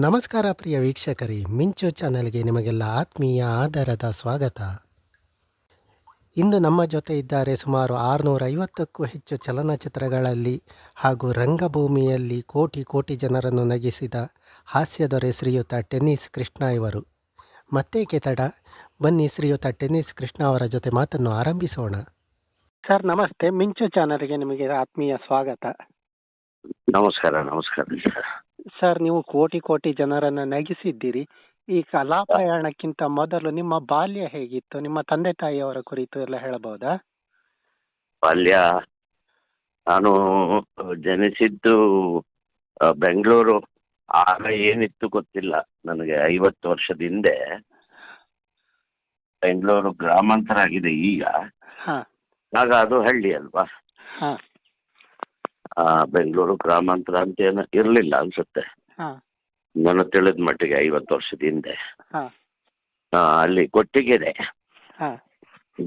ನಮಸ್ಕಾರ ಪ್ರಿಯ ವೀಕ್ಷಕರೇ ಮಿಂಚು ಚಾನೆಲ್ಗೆ ನಿಮಗೆಲ್ಲ ಆತ್ಮೀಯ ಆಧಾರದ ಸ್ವಾಗತ. ಇಂದು ನಮ್ಮ ಜೊತೆ ಇದ್ದಾರೆ ಸುಮಾರು ಆರುನೂರ ಐವತ್ತಕ್ಕೂ ಹೆಚ್ಚು ಚಲನಚಿತ್ರಗಳಲ್ಲಿ ಹಾಗೂ ರಂಗಭೂಮಿಯಲ್ಲಿ ಕೋಟಿ ಕೋಟಿ ಜನರನ್ನು ನಗಿಸಿದ ಹಾಸ್ಯದೊರೆ ಶ್ರೀಯುತ ಟೆನ್ನಿಸ್ ಕೃಷ್ಣ ಇವರು. ಮತ್ತೇಕೆ ತಡ? ಬನ್ನಿ ಶ್ರೀಯುತ ಟೆನ್ನಿಸ್ ಕೃಷ್ಣ ಅವರ ಜೊತೆ ಮಾತನ್ನು ಆರಂಭಿಸೋಣ. ಸರ್ ನಮಸ್ತೆ. ಮಿಂಚು ಚಾನಲ್ಗೆ ನಿಮಗೆ ಆತ್ಮೀಯ ಸ್ವಾಗತ. ನಮಸ್ಕಾರ ನಮಸ್ಕಾರ. ಸರ್ ನೀವು ಕೋಟಿ ಕೋಟಿ ಜನರನ್ನು ನಗಿಸಿದ್ದೀರಿ. ಈ ಕಲಾ ಪ್ರಯಾಣಕ್ಕಿಂತ ಮೊದಲು ನಿಮ್ಮ ಬಾಲ್ಯ ಹೇಗಿತ್ತು? ನಿಮ್ಮ ತಂದೆ ತಾಯಿಯವರ ಕುರಿತು ಎಲ್ಲ ಹೇಳಬಹುದಾ? ಬಾಲ್ಯ? ನಾನು ಜನಿಸಿದ್ದು ಆ, ಬೆಂಗಳೂರು. ಆಗ ಏನಿತ್ತು ಗೊತ್ತಿಲ್ಲ ನನಗೆ ಐವತ್ತು ವರ್ಷದ ಹಿಂದೆ. ಬೆಂಗಳೂರು ಗ್ರಾಮಾಂತರ ಆಗಿದೆ ಈಗ. ಹಾ. ಆಗ ಅದು ಹಳ್ಳಿ ಅಲ್ವಾ? ಹಾ. ಬೆಂಗಳೂರು ಗ್ರಾಮಾಂತರ ಅಂತ ಏನು ಇರಲಿಲ್ಲ ಅನ್ಸುತ್ತೆ. ಹಾ. ನಾನು ತಿಳಿದ ಮಟ್ಟಿಗೆ ಐವತ್ತು ವರ್ಷದ ಹಿಂದೆ. ಹಾ. ಆ, ಅಲ್ಲಿ ಗೊಟ್ಟಿಗೆರೆ. ಹಾ.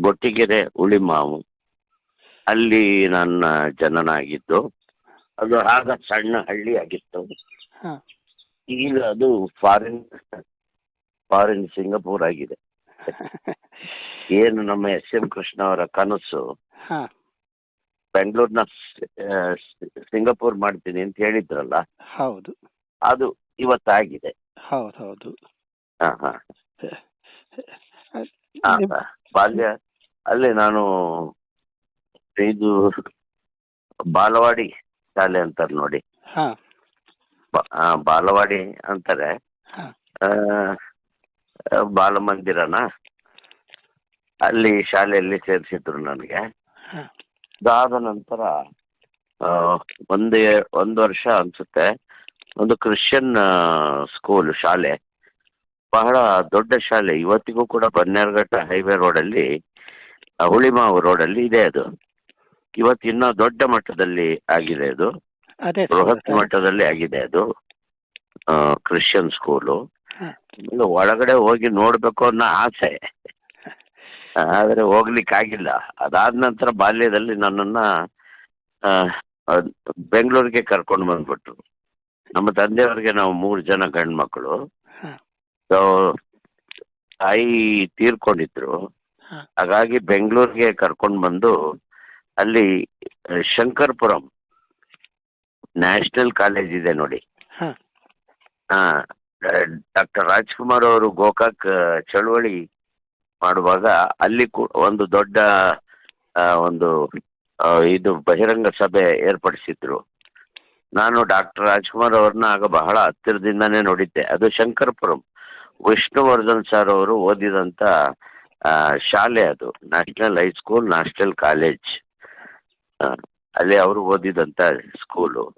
ಗೊಟ್ಟಿಗೆರೆ ಉಳಿಮಾವು ಅಲ್ಲಿ ನನ್ನ ಜನನ ಆಗಿದ್ದು ಅದು ಆಗ ಸಣ್ಣ ಹಳ್ಳಿ ಆಗಿತ್ತು. ಹಾ. ಈಗ ಅದು ಫಾರಿನ್ ಫಾರಿನ್ ಸಿಂಗಪೂರ್ ಆಗಿದೆ. ಏನು ನಮ್ಮ ಎಸ್ ಎಂ ಕೃಷ್ಣ ಅವರ ಕನಸು. ಹಾ. ಬೆಂಗಳೂರಿನ ಸಿಂಗಾಪುರ್ ಮಾಡ್ತೀನಿ ಅಂತ ಹೇಳಿದ್ರಲ್ಲ? ಹೌದು. ಅದು ಇವತ್ತಾಗಿದೆ. ಹೌದು ಹೌದು. ಹಾ ಬಾಲ್ಯ ಅಲ್ಲಿ ನಾನು ಇದು ಬಾಲವಾಡಿ ಶಾಲೆ ಅಂತಾರೆ ನೋಡಿ. ಹಾ. ಬಾಲವಾಡಿ ಅಂತಾರೆ. ಬಾಲಮಂದಿರನ ಅಲ್ಲಿ ಶಾಲೆಯಲ್ಲಿ ಸೇರಿಸಿದ್ರು ನನಗೆ. ಹಾ. ಅದಾದ ನಂತರ ಒಂದೇ ಒಂದು ವರ್ಷ ಅನ್ಸುತ್ತೆ. ಒಂದು ಕ್ರಿಶ್ಚಿಯನ್ ಸ್ಕೂಲ್ ಶಾಲೆ. ಬಹಳ ದೊಡ್ಡ ಶಾಲೆ. ಇವತ್ತಿಗೂ ಕೂಡ ಬನ್ನೇರ್ಘಟ್ಟ ಹೈವೇ ರೋಡಲ್ಲಿ ಹುಳಿಮಾವು ರೋಡಲ್ಲಿ ಇದೆ ಅದು. ಇವತ್ತು ಇನ್ನೂ ದೊಡ್ಡ ಮಟ್ಟದಲ್ಲಿ ಆಗಿದೆ ಅದು. ಬೃಹತ್. ಮಟ್ಟದಲ್ಲಿ ಆಗಿದೆ ಅದು. ಕ್ರಿಶ್ಚಿಯನ್ ಸ್ಕೂಲು ಒಳಗಡೆ ಹೋಗಿ ನೋಡ್ಬೇಕು ಅನ್ನೋ ಆಸೆ. ಆದ್ರೆ ಹೋಗ್ಲಿಕ್ಕಾಗಿಲ್ಲ ಅದಾದ ನಂತರ ಬಾಲ್ಯದಲ್ಲಿ ನನ್ನನ್ನ ಬೆಂಗಳೂರಿಗೆ ಕರ್ಕೊಂಡು ಬಂದ್ಬಿಟ್ರು. ನಮ್ಮ ತಂದೆಯವರಿಗೆ ನಾವು ಮೂರು ಜನ ಗಂಡು ಮಕ್ಕಳು ಸೊ ತಾಯಿ ತೀರ್ಕೊಂಡಿದ್ರು. ಹಾಗಾಗಿ ಬೆಂಗಳೂರಿಗೆ ಕರ್ಕೊಂಡು ಬಂದು ಅಲ್ಲಿ ಶಂಕರ್ಪುರಂ ನ್ಯಾಷನಲ್ ಕಾಲೇಜ್ ಇದೆ ನೋಡಿ. ಹಾ. ಡಾಕ್ಟರ್ ರಾಜ್ಕುಮಾರ್ ಅವರು ಗೋಕಾಕ್ ಚಳವಳಿ ಮಾಡುವಾಗ ಅಲ್ಲಿ ಒಂದು ದೊಡ್ಡ ಒಂದು ಇದು ಬಹಿರಂಗ ಸಭೆ ಏರ್ಪಡಿಸಿದ್ರು. ನಾನು ಡಾಕ್ಟರ್ ರಾಜ್ಕುಮಾರ್ ಅವ್ರನ್ನ ಆಗ ಬಹಳ ಹತ್ತಿರದಿಂದಾನೇ ನೋಡಿದ್ದೆ. ಅದು ಶಂಕರಪುರಂ. ವಿಷ್ಣುವರ್ಧನ್ ಸರ್ ಅವರು ಓದಿದಂತ ಶಾಲೆ ಅದು. National high school national college. ಅಲ್ಲಿ ಅವರು ಓದಿದಂತ ಸ್ಕೂಲು.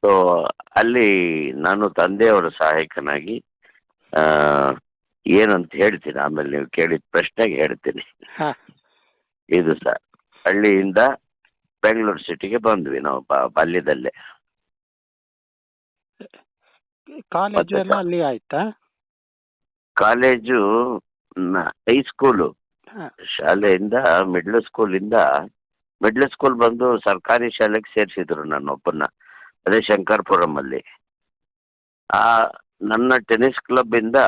ಸೊ, ಅಲ್ಲಿ ನಾನು ತಂದೆಯವರ ಸಹಾಯಕನಾಗಿ ಏನಂತ ಹೇಳ್ತೀನಿ ಆಮೇಲೆ ನೀವು ಕೇಳಿದ ಪ್ರಶ್ನೆಗೆ ಹೇಳ್ತೀನಿ. ಹಾ. ಇದು ಸರ್ ಹಳ್ಳಿಯಿಂದ ಬೆಂಗಳೂರು ಸಿಟಿಗೆ ಬಂದ್ವಿ ನಾವು ಬಾ- ಬಾಲ್ಯದಲ್ಲೇ ಕಾಲೇಜು ಮತ್ತೆ ಎಲ್ಲ ಅಲ್ಲಿ ಆಯ್ತಾ? ಕಾಲೇಜು ಹೈಸ್ಕೂಲು ಹಾ. ಶಾಲೆಯಿಂದ ಮಿಡ್ಲ್ ಸ್ಕೂಲಿಂದ ಮಿಡ್ಲ್ ಸ್ಕೂಲ್ ಬಂದು ಸರ್ಕಾರಿ ಶಾಲೆಗೆ ಸೇರಿಸಿದ್ರು ನನ್ನೊಬ್ಬನ್ನ ಅದೇ ಶಂಕರ್ಪುರಂ ಅಲ್ಲಿ. ಆ ನನ್ನ ಟೆನ್ನಿಸ್ ಕ್ಲಬ್ ಇಂದ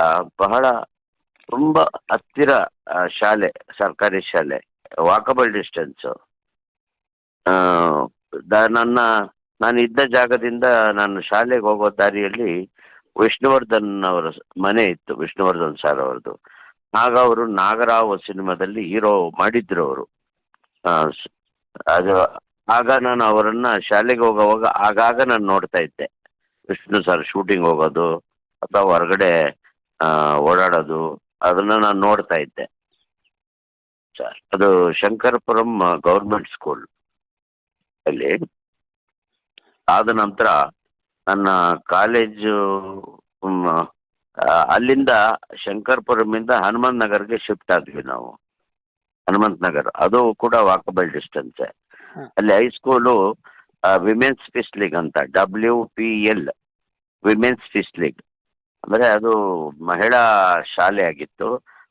ಬಹಳ ತುಂಬಾ ಹತ್ತಿರ ಶಾಲೆ, ಸರ್ಕಾರಿ ಶಾಲೆ ವಾಕಬಲ್ ಡಿಸ್ಟೆನ್ಸ್ ನನ್ನ, ನಾನು ಇದ್ದ ಜಾಗದಿಂದ ನಾನು ಶಾಲೆಗೆ ಹೋಗೋ ದಾರಿಯಲ್ಲಿ ವಿಷ್ಣುವರ್ಧನ್ ಅವರ ಮನೆ ಇತ್ತು, ವಿಷ್ಣುವರ್ಧನ್ ಸರ್ ಅವರದು ಆಗ ಅವರು ನಾಗರಾವ್ ಸಿನಿಮಾದಲ್ಲಿ ಹೀರೋ ಮಾಡಿದ್ರು ಅವರು. ಅದು, ಆಗ ನಾನು ಅವರನ್ನ ಶಾಲೆಗೆ ಹೋಗುವಾಗ, ಆಗಾಗ ನಾನು ನೋಡ್ತಾ ಇದ್ದೆ. ವಿಷ್ಣು ಸರ್ ಶೂಟಿಂಗ್ ಹೋಗೋದು ಅಥವಾ ಹೊರಗಡೆ ಓಡಾಡೋದು ಅದನ್ನ ನಾನು ನೋಡ್ತಾ ಇದ್ದೆ. ಸರ್ ಅದು ಶಂಕರಪುರಂ ಗೌರ್ಮೆಂಟ್ ಸ್ಕೂಲ್ ಅಲ್ಲಿ ಆದ ನಂತರ ನನ್ನ ಕಾಲೇಜು ಅಲ್ಲಿಂದ ಶಂಕರ್ಪುರಮಿಂದ ಹನುಮಂತ್ ನಗರ್ಗೆ ಶಿಫ್ಟ್ ಆದ್ವಿ ನಾವು. ಹನುಮಂತ್ ನಗರ್ ಅದು ಕೂಡ ವಾಕಬಲ್ ಡಿಸ್ಟೆನ್ಸ್. ಹಾ. ಅಲ್ಲಿ high school women's first league ಅಂತ W P L women's first league. ಅಂದರೆ ಅದು ಮಹಿಳಾ ಶಾಲೆ ಆಗಿತ್ತು.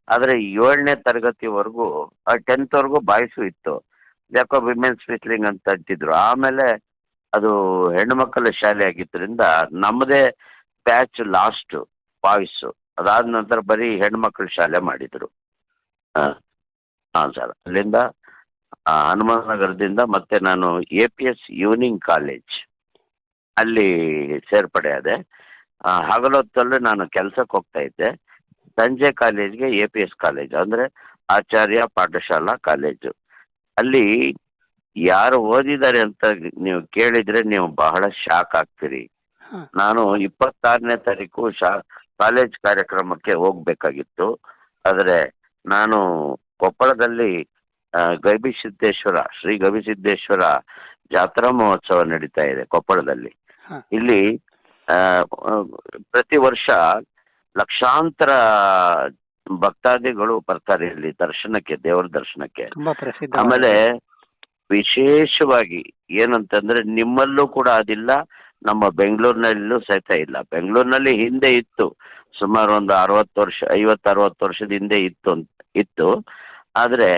ಆದರೆ ಏಳನೇ ತರಗತಿವರೆಗೂ ಟೆಂತ್ವರೆಗೂ ಬಾಯ್ಸು ಇತ್ತು. ಯಾಕೋ ವಿಮೆನ್ಸ್ ಫಿಸ್ ಅಂತ ಅಂತಿದ್ರು. ಆಮೇಲೆ ಅದು ಹೆಣ್ಣು ಮಕ್ಕಳ ಶಾಲೆ ಆಗಿದ್ದರಿಂದ ನಮ್ಮದೇ ಪ್ಯಾಚ್ ಲಾಸ್ಟ್ ಬಾಯ್ಸ್ ಅದಾದ ನಂತರ ಬರೀ ಹೆಣ್ಣು ಮಕ್ಕಳ ಶಾಲೆ ಮಾಡಿದ್ರು. ಹಾಂ ಹಾಂ ಸರ್. ಅಲ್ಲಿಂದ ಆ, ಹನುಮಾನ್ ನಗರದಿಂದ ಮತ್ತೆ ನಾನು A P S evening college ಅಲ್ಲಿ ಸೇರ್ಪಡೆ ಆದೆ ಹಗಲೊತ್ತಲ್ಲಿ ನಾನು ಕೆಲ್ಸಕ್ಕೆ ಹೋಗ್ತಾ ಇದ್ದೆ. ಸಂಜೆ ಕಾಲೇಜ್ಗೆ ಎ ಪಿ ಎಸ್ ಕಾಲೇಜ್ ಅಂದ್ರೆ ಆಚಾರ್ಯ ಪಾಠಶಾಲಾ ಕಾಲೇಜು. ಅಲ್ಲಿ ಯಾರು ಓದಿದ್ದಾರೆ ಅಂತ ನೀವು ಕೇಳಿದ್ರೆ ನೀವು ಬಹಳ ಶಾಕ್ ಆಗ್ತೀರಿ. ನಾನು ಇಪ್ಪತ್ತಾರನೇ ತಾರೀಕು ಶಾ ಕಾಲೇಜ್ ಕಾರ್ಯಕ್ರಮಕ್ಕೆ ಹೋಗ್ಬೇಕಾಗಿತ್ತು. ಆದರೆ ನಾನು ಕೊಪ್ಪಳದಲ್ಲಿ ಗವಿಸಿದ್ದೇಶ್ವರ ಶ್ರೀ ಗವಿಸಿದ್ದೇಶ್ವರ ಜಾತ್ರಾ ಮಹೋತ್ಸವ ನಡೀತಾ ಇದೆ ಕೊಪ್ಪಳದಲ್ಲಿ. ಇಲ್ಲಿ ಪ್ರತಿ ವರ್ಷ ಲಕ್ಷಾಂತರ ಭಕ್ತಾದಿಗಳು ಬರ್ತಾರೆ ಇಲ್ಲಿ ದರ್ಶನಕ್ಕೆ ದೇವರ ದರ್ಶನಕ್ಕೆ. ಆಮೇಲೆ ವಿಶೇಷವಾಗಿ ಏನಂತಂದ್ರೆ ನಿಮ್ಮಲ್ಲೂ ಕೂಡ ಅದಿಲ್ಲ ನಮ್ಮ ಬೆಂಗಳೂರಿನಲ್ಲೂ ಸಹಿತ ಇಲ್ಲ. ಬೆಂಗಳೂರಿನಲ್ಲಿ ಹಿಂದೆ ಇತ್ತು ಸುಮಾರು ಒಂದು ಅರವತ್ತು ವರ್ಷ ಐವತ್ತು ಅರವತ್ತು ವರ್ಷದ ಹಿಂದೆ ಇತ್ತು ಅಂತ ಇತ್ತು. ಆದ್ರೆ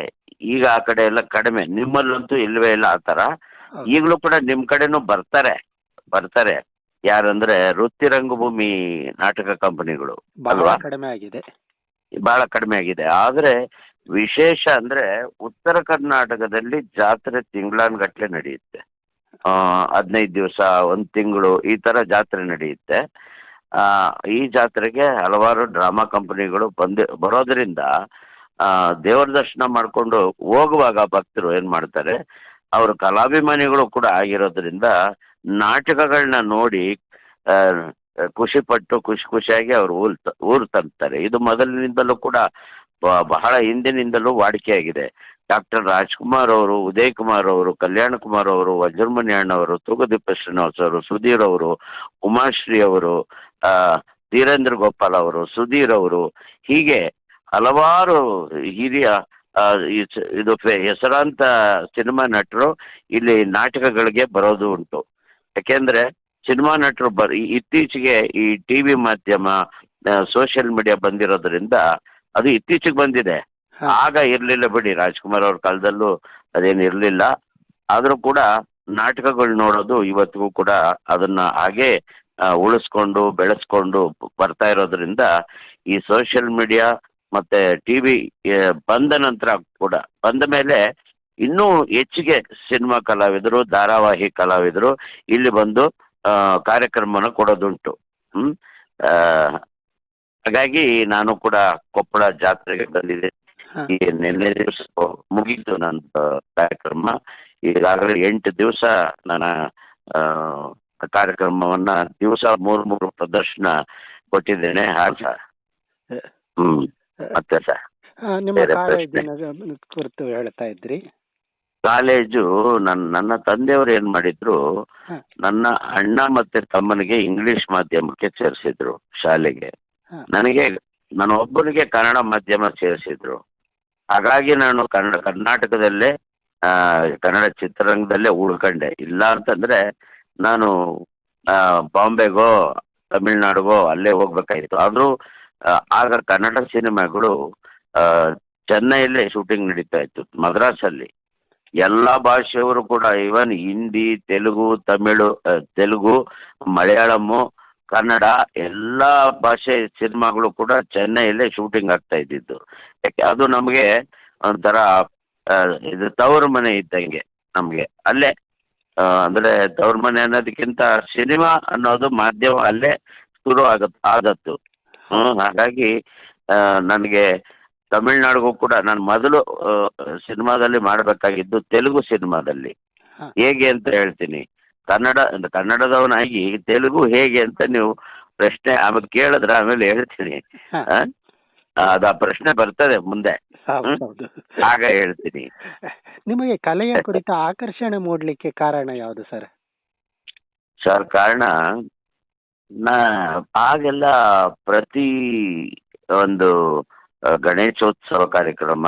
ಈಗ ಆ ಕಡೆ ಎಲ್ಲ ಕಡಿಮೆ ನಿಮ್ಮಲ್ಲಂತೂ ಇಲ್ವೇ ಇಲ್ಲ ಆ ತರ ಹೌದು. ಈಗಲೂ ಕೂಡ ನಿಮ್ ಕಡೆನೂ ಬರ್ತಾರೆ ಬರ್ತಾರೆ. ಯಾರಂದ್ರೆ ವೃತ್ತಿ ರಂಗಭೂಮಿ ನಾಟಕ ಕಂಪನಿಗಳು ಬಹಳ ಅಲ್ವಾ? ಕಡಿಮೆ ಆಗಿದೆ. ಬಹಳ ಕಡಿಮೆ ಆಗಿದೆ. ಆದ್ರೆ ವಿಶೇಷ ಅಂದ್ರೆ ಉತ್ತರ ಕರ್ನಾಟಕದಲ್ಲಿ ಜಾತ್ರೆ ತಿಂಗಳಾನ್ಗಟ್ಲೆ ನಡೆಯುತ್ತೆ. ಆ ಹದಿನೈದು ದಿವಸ ಒಂದ್ ತಿಂಗಳು ಈ ತರ ಜಾತ್ರೆ ನಡೆಯುತ್ತೆ. ಆ ಈ ಜಾತ್ರೆಗೆ ಹಲವಾರು ಡ್ರಾಮಾ ಕಂಪನಿಗಳು ಬಂದು ಬರೋದ್ರಿಂದ ಆ ದೇವರ ದರ್ಶನ ಮಾಡಿಕೊಂಡು ಹೋಗುವಾಗ ಭಕ್ತರು ಏನ್ ಮಾಡ್ತಾರೆ ಅವರು ಕಲಾಭಿಮಾನಿಗಳು ಕೂಡ ಆಗಿರೋದ್ರಿಂದ ನಾಟಕಗಳನ್ನ ನೋಡಿ ಖುಷಿ ಪಟ್ಟು ಖುಷಿ ಖುಷಿಯಾಗಿ ಅವರು ಊರ್ ಊರು ಇದು ಮೊದಲಿನಿಂದಲೂ ಕೂಡ ಬಹಳ ಹಿಂದಿನಿಂದಲೂ ವಾಡಿಕೆಯಾಗಿದೆ. ಡಾಕ್ಟರ್ ರಾಜ್ಕುಮಾರ್ ಅವರು, ಉದಯ್ ಕುಮಾರ್ ಅವರು, ಕಲ್ಯಾಣ ಕುಮಾರ್ ಅವರು ವಜ್ರಮಣಿ ಅಣ್ಣವರು ತೂಗುದೀಪ ಶ್ರೀನಿವಾಸ್ ಅವರು, ಸುಧೀರ್ ಅವರು, ಉಮಾಶ್ರೀ ಅವರು ಧೀರೇಂದ್ರ ಗೋಪಾಲ್ ಅವರು, ಸುಧೀರ್ ಅವರು, ಹೀಗೆ ಹಲವಾರು ಹಿರಿಯ ಇದು ಹೆಸರಾಂತ ಸಿನಿಮಾ ನಟರು ಇಲ್ಲಿ ನಾಟಕಗಳಿಗೆ ಬರೋದು ಉಂಟು. ಯಾಕೆಂದ್ರೆ ಸಿನಿಮಾ ನಟರು ಬರ್ ಇತ್ತೀಚೆಗೆ ಈ ಟಿವಿ ಮಾಧ್ಯಮ ಸೋಷಿಯಲ್ ಮೀಡಿಯಾ ಬಂದಿರೋದ್ರಿಂದ ಅದು ಇತ್ತೀಚೆಗೆ ಬಂದಿದೆ. ಆಗ ಇರಲಿಲ್ಲ ಬಿಡಿ. ರಾಜ್ಕುಮಾರ್ ಅವ್ರ ಕಾಲದಲ್ಲೂ ಅದೇನು ಇರಲಿಲ್ಲ. ಆದರೂ ಕೂಡ ನಾಟಕಗಳು ನೋಡೋದು ಇವತ್ತಿಗೂ ಕೂಡ ಅದನ್ನ ಹಾಗೆ ಉಳಿಸ್ಕೊಂಡು ಬೆಳೆಸ್ಕೊಂಡು ಬರ್ತಾ ಇರೋದ್ರಿಂದ ಈ ಸೋಷಿಯಲ್ ಮೀಡಿಯಾ ಮತ್ತೆ ಟಿವಿ ಬಂದ ನಂತರ ಕೂಡ ಬಂದ ಮೇಲೆ ಇನ್ನೂ ಹೆಚ್ಚಿಗೆ ಸಿನಿಮಾ ಕಲಾವಿದರು ಧಾರಾವಾಹಿ ಕಲಾವಿದರು ಇಲ್ಲಿ ಬಂದು ಕಾರ್ಯಕ್ರಮನ ಕೊಡೋದುಂಟು. ಹ್ಮ್? ಹಾಗಾಗಿ ನಾನು ಕೂಡ ಕೊಪ್ಪಳ ಜಾತ್ರೆಗೆ ಬಂದಿದ್ದೆ. ಹಾ. ಈ ನಿನ್ನೆ ದಿವಸ ಮುಗೀತು ನನ್ನ ಕಾರ್ಯಕ್ರಮ. ಈಗಾಗಲೇ ಎಂಟು ದಿವಸ ನನ್ನ ಕಾರ್ಯಕ್ರಮವನ್ನ ದಿವಸ ಮೂರು ಮೂರು ಪ್ರದರ್ಶನ ಕೊಟ್ಟಿದ್ದೇನೆ. ಹಾಗೆ ಸರ್ ಹ್ಮ್. ಮತ್ತೆ ಸರ್ ನಿಮ್ಮ ಹೇಳ್ತಾ ಇದ್ರಿ. ಕಾಲೇಜು ನನ್ನ ನನ್ನ ತಂದೆಯವರು ಏನ್ ಮಾಡಿದ್ರು ನನ್ನ ಅಣ್ಣ ಮತ್ತೆ ತಮ್ಮನಿಗೆ ಇಂಗ್ಲಿಷ್ ಮಾಧ್ಯಮಕ್ಕೆ ಸೇರಿಸಿದ್ರು ಶಾಲೆಗೆ. ನನಗೆ ನನ್ನ ಒಬ್ಬನಿಗೆ ಕನ್ನಡ ಮಾಧ್ಯಮ ಸೇರಿಸಿದ್ರು. ಹಾಗಾಗಿ ನಾನು ಕನ್ನಡ ಕರ್ನಾಟಕದಲ್ಲೇ ಕನ್ನಡ ಚಿತ್ರರಂಗದಲ್ಲೇ ಉಳ್ಕೊಂಡೆ. ಇಲ್ಲ ಅಂತಂದ್ರೆ ನಾನು ಬಾಂಬೆಗೋ ತಮಿಳ್ನಾಡುಗೋ ಅಲ್ಲೇ ಹೋಗ್ಬೇಕಾಯ್ತು. ಆದ್ರೂ ಆಗ ಕನ್ನಡ ಸಿನಿಮಾಗಳು ಚೆನ್ನೈಯಲ್ಲೇ ಶೂಟಿಂಗ್ ನಡೀತಾ ಇತ್ತು ಮದ್ರಾಸಲ್ಲಿ. ಎಲ್ಲ ಭಾಷೆಯವರು ಕೂಡ ಇವನ್ ಹಿಂದಿ, ತೆಲುಗು, ತಮಿಳು ತೆಲುಗು ಮಲಯಾಳಮ್ಮು ಕನ್ನಡ ಎಲ್ಲ ಭಾಷೆ ಸಿನಿಮಾಗಳು ಕೂಡ ಚೆನ್ನೈಯಲ್ಲೇ ಶೂಟಿಂಗ್ ಆಗ್ತಾ ಇದ್ದಿದ್ದು. ಯಾಕೆ, ಅದು ನಮಗೆ ಒಂಥರ ಇದು ತವರು ಮನೆ ಇದ್ದಂಗೆ ನಮಗೆ. ಅಲ್ಲೇ ಅಂದ್ರೆ ತವ್ರ ಮನೆ ಅನ್ನೋದಕ್ಕಿಂತ ಸಿನಿಮಾ ಅನ್ನೋದು ಮಾಧ್ಯಮ ಅಲ್ಲೇ ಶುರು ಆಗತ್ ಆದತ್ತು ಹ್ಮ್, ಹಾಗಾಗಿ ನನಗೆ ತಮಿಳ್ನಾಡಿಗೂ ಕೂಡ ನಾನು ಮೊದಲು ಸಿನಿಮಾದಲ್ಲಿ ಮಾಡಬೇಕಾಗಿದ್ದು ತೆಲುಗು ಸಿನಿಮಾದಲ್ಲಿ. ಹೇಗೆ ಅಂತ ಹೇಳ್ತೀನಿ. ಕನ್ನಡ ಕನ್ನಡದವನಾಗಿ ತೆಲುಗು ಹೇಗೆ ಅಂತ ನೀವು ಪ್ರಶ್ನೆ ಆಮೇಲೆ ಕೇಳಿದ್ರೆ ಆಮೇಲೆ ಹೇಳ್ತೀನಿ? ಅದು ಆ ಪ್ರಶ್ನೆ ಬರ್ತದೆ ಮುಂದೆ. ಆಗ ಹೇಳ್ತೀನಿ. ನಿಮಗೆ ಕಲೆಯ ಕುರಿತ ಆಕರ್ಷಣೆ ಮೂಡ್ಲಿಕ್ಕೆ ಕಾರಣ ಯಾವುದು ಸರ್? ಸರ್ ಕಾರಣ ನಾ ಆಗೆಲ್ಲ ಪ್ರತಿ ಒಂದು ಗಣೇಶೋತ್ಸವ ಕಾರ್ಯಕ್ರಮ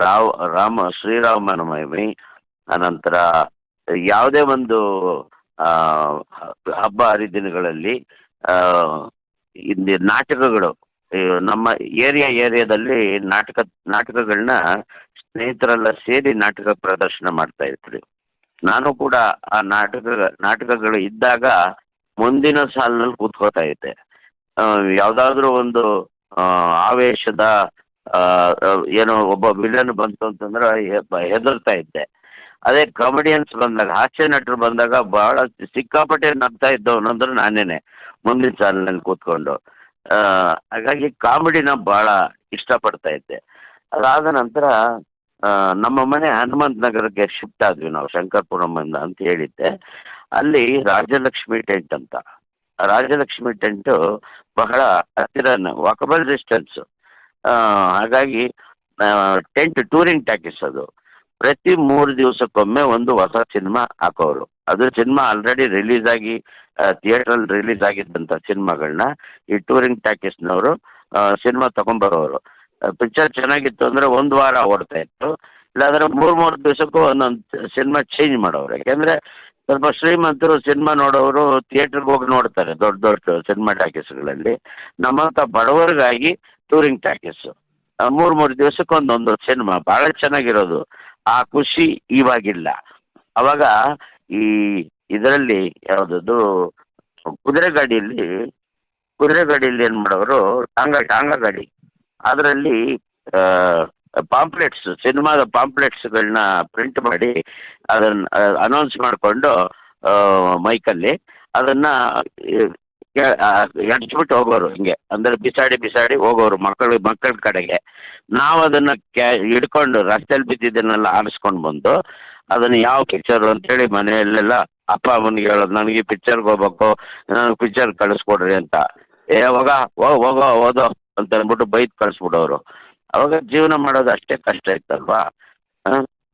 ರಾವ್, ರಾಮ ಶ್ರೀರಾಮನವಮಿ ಅನಂತರ ಯಾವುದೇ ಒಂದು ಹಬ್ಬ, ಹರಿದಿನಗಳಲ್ಲಿ ಇಲ್ಲಿ ನಾಟಕಗಳು ನಮ್ಮ ಏರಿಯಾ ಏರಿಯಾದಲ್ಲಿ ನಾಟಕ, ನಾಟಕಗಳನ್ನ ಸ್ನೇಹಿತರೆಲ್ಲ ಸೇರಿ ನಾಟಕ ಪ್ರದರ್ಶನ ಮಾಡ್ತಾ ಇರ್ತೀವಿ ನಾನು ಕೂಡ ಆ ನಾಟಕ, ನಾಟಕಗಳು ಇದ್ದಾಗ ಮುಂದಿನ ಸಾಲಿನಲ್ಲಿ ಕೂತ್ಕೋತಾ ಇದ್ದೆ. ಯಾವುದಾದ್ರೂ ಒಂದು ಆವೇಶದ ಏನೋ ಒಬ್ಬ ವಿಲನ್ ಬಂತು ಅಂತಂದ್ರೆ ಹೆದರ್ತಾ ಇದ್ದೆ. ಅದೇ ಕಾಮಿಡಿಯನ್ಸ್ ಬಂದಾಗ, ಹಾಸ್ಯ ನಟರು ಬಂದಾಗ ಬಹಳ ಸಿಕ್ಕಾಪಟ್ಟೆ ನಗ್ತಾ ಇದ್ದವನು ಅಂದ್ರೆ ನಾನೇನೆ, ಮುಂದಿನ ಸಾಲಿನಲ್ಲಿ ಕೂತ್ಕೊಂಡು. ಹಾಗಾಗಿ ಕಾಮಿಡಿನ ಬಹಳ ಇಷ್ಟಪಡ್ತಾ ಇದ್ದೆ. ಅದಾದ ನಂತರ ನಮ್ಮ ಮನೆ ಹನುಮಂತ ನಗರಕ್ಕೆ ಶಿಫ್ಟ್ ಆದ್ವಿ ನಾವು ಶಂಕರ್ಪುರಂ ಅಂತ ಹೇಳಿದ್ದೆ. ಅಲ್ಲಿ ರಾಜಲಕ್ಷ್ಮಿ ಟೆಂಟ್ ಅಂತ. ರಾಜಲಕ್ಷ್ಮಿ ಟೆಂಟ್ ಬಹಳ ಹತ್ತಿರ ವಾಕಬಲ್ ಡಿಸ್ಟೆನ್ಸ್ ಹಾಗಾಗಿ ಟೆಂಟ್ ಟೂರಿಂಗ್ ಟ್ಯಾಕಿಸ್ ಅದು. ಪ್ರತಿ ಮೂರು ದಿವಸಕ್ಕೊಮ್ಮೆ ಒಂದು ಹೊಸ ಸಿನಿಮಾ ಹಾಕೋರು. ಅದು ಸಿನಿಮಾ ಆಲ್ರೆಡಿ ರಿಲೀಸ್ ಆಗಿ ಥಿಯೇಟ್ರಲ್ಲಿ ರಿಲೀಸ್ ಆಗಿದ್ದಂಥ ಸಿನಿಮಾಗಳನ್ನ ಈ ಟೂರಿಂಗ್ ಟ್ಯಾಕಿಸ್ನವರು ಸಿನಿಮಾ ತಗೊಂಡ್ಬರೋರು. ಪಿಕ್ಚರ್ ಚೆನ್ನಾಗಿತ್ತು ಅಂದ್ರೆ ಒಂದು ವಾರ ಓಡ್ತಾ ಇತ್ತು. ಇಲ್ಲಾಂದ್ರೆ ಮೂರು ಮೂರು ದಿವಸಕ್ಕೂ ಒಂದೊಂದು ಸಿನಿಮಾ ಚೇಂಜ್ ಮಾಡೋರು. ಯಾಕೆಂದ್ರೆ ಸ್ವಲ್ಪ ಶ್ರೀಮಂತರು ಸಿನಿಮಾ ನೋಡೋರು ಥಿಯೇಟರ್ಗೆ ಹೋಗಿ ನೋಡ್ತಾರೆ, ದೊಡ್ಡ ದೊಡ್ಡ ಸಿನಿಮಾ ಟ್ಯಾಕೀಸ್ಗಳಲ್ಲಿ ನಮ್ಮಂಥ ಬಡವರಿಗಾಗಿ ಟೂರಿಂಗ್ ಟ್ಯಾಕೀಸ್ ಮೂರು ಮೂರು ದಿವಸಕ್ಕೆ ಒಂದೊಂದು ಸಿನಿಮಾ ಭಾಳ ಚೆನ್ನಾಗಿರೋದು. ಆ ಖುಷಿ ಇವಾಗಿಲ್ಲ. ಅವಾಗ ಈ ಇದರಲ್ಲಿ ಯಾವುದದು ಕುದುರೆ ಗಾಡಿಯಲ್ಲಿ ಕುದುರೆ ಗಾಡಿಯಲ್ಲಿ ಏನು ಮಾಡೋರು, ಟಾಂಗ ಟಾಂಗ ಗಾಡಿ ಅದರಲ್ಲಿ ಪಾಂಪ್ಲೆಟ್ಸ್ ಸಿನಿಮಾದ ಪಾಂಪ್ಲೆಟ್ಸ್ಗಳನ್ನ ಪ್ರಿಂಟ್ ಮಾಡಿ ಅದನ್ನ ಅನೌನ್ಸ್ ಮಾಡಿಕೊಂಡು ಮೈಕಲ್ಲಿ ಅದನ್ನ ಎಡ್ಸ್ಬಿಟ್ಟು ಹೋಗೋರು ಹಿಂಗೆ. ಅಂದ್ರೆ ಬಿಸಾಡಿ ಬಿಸಾಡಿ ಹೋಗೋರು ಮಕ್ಕಳು, ಮಕ್ಕಳ ಕಡೆಗೆ. ನಾವು ಅದನ್ನ ಕ್ಯಾ, ಹಿಡ್ಕೊಂಡು ರಸ್ತೆಯಲ್ಲಿ ಬಿದ್ದಿದ್ದನ್ನೆಲ್ಲ ಆರಿಸ್ಕೊಂಡು ಬಂದು ಅದನ್ನ ಯಾವ ಪಿಕ್ಚರ್ ಅಂತೇಳಿ ಮನೆಯಲ್ಲೆಲ್ಲ ಅಪ್ಪ ಅಮ್ಮನಿಗೆ ಹೇಳೋದು, ನನಗೆ ಪಿಕ್ಚರ್ಗೆ ಹೋಗ್ಬೇಕು ನನಗೆ ಪಿಕ್ಚರ್ ಕಳಿಸ್ಕೊಡ್ರಿ ಅಂತ. ಏ, ಹೋಗ ಹೋಗ್ ಹೋಗೋ, ಓದೋ ಅಂತ ಅಂದ್ಬಿಟ್ಟು ಬೈದ್ ಕಳಿಸ್ಬಿಡೋರು. ಅವಾಗ ಜೀವನ ಮಾಡೋದು ಅಷ್ಟೇ ಕಷ್ಟ ಇತ್ತಲ್ವಾ?